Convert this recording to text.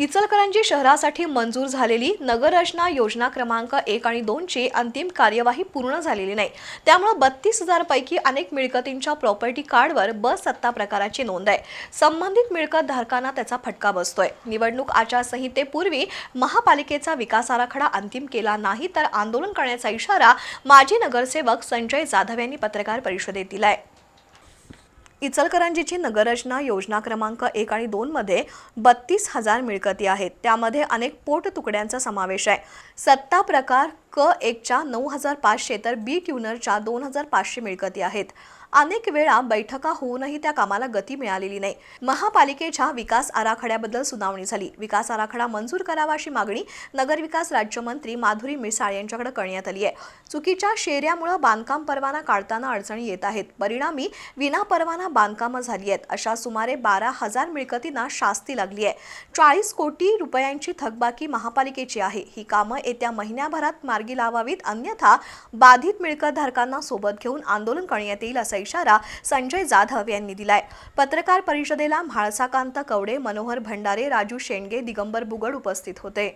इचलकरंजी शहरासाठी मंजूर झालेली नगररचना योजना क्रमांक एक आणि दोनची अंतिम कार्यवाही पूर्ण झालेली नाही. त्यामुळे बत्तीस हजारपैकी अनेक मिळकतींच्या प्रॉपर्टी कार्डवर ब सत्ता प्रकाराची नोंद आहे. संबंधित मिळकत धारकांना त्याचा फटका बसतोय. निवडणूक आचारसंहितेपूर्वी महापालिकेचा विकास आराखडा अंतिम केला नाही तर आंदोलन करण्याचा इशारा माजी नगरसेवक संजय जाधव यांनी पत्रकार परिषदेत दिलाय. इचलकरंजीची नगररचना योजना क्रमांक एक आणि दोन मध्ये बत्तीस हजार मिळकती आहेत. त्यामध्ये अनेक पोट तुकड्यांचा समावेश आहे. सत्ता प्रकार क एकच्या नऊ हजार पाचशे तर बी ट्युनरच्या दोन हजार पाचशे मिळकती आहेत. अनेक वेळा बैठका होऊनही त्या कामाला गती मिळालेली नाही. महापालिकेच्या विकास आराखड्याबद्दल सुनावणी झाली. विकास आराखडा मंजूर करावा अशी मागणी नगरविकास राज्यमंत्री माधुरी मिसाळ यांच्याकडे करण्यात आली आहे. चुकीच्या शेऱ्यामुळे बांधकाम परवाना काढताना अडचणी येत आहेत. परिणामी विना परवाना बांधकामं झाली आहेत. अशा सुमारे बारा हजार मिळकतींना शास्ती लागली आहे. चाळीस कोटी रुपयांची थकबाकी महापालिकेची आहे. ही कामं येत्या महिन्याभरात मार्गी लावावीत अन्यथा बाधित मिळकतधारकांना सोबत घेऊन आंदोलन करण्यात येईल असा इशारा संजय जाधव यांनी दिलाय. पत्रकार परिषदेला म्हाळसाकांत कवडे मनोहर भंडारे राजू शेंडगे दिगंबर बुगड उपस्थित होते.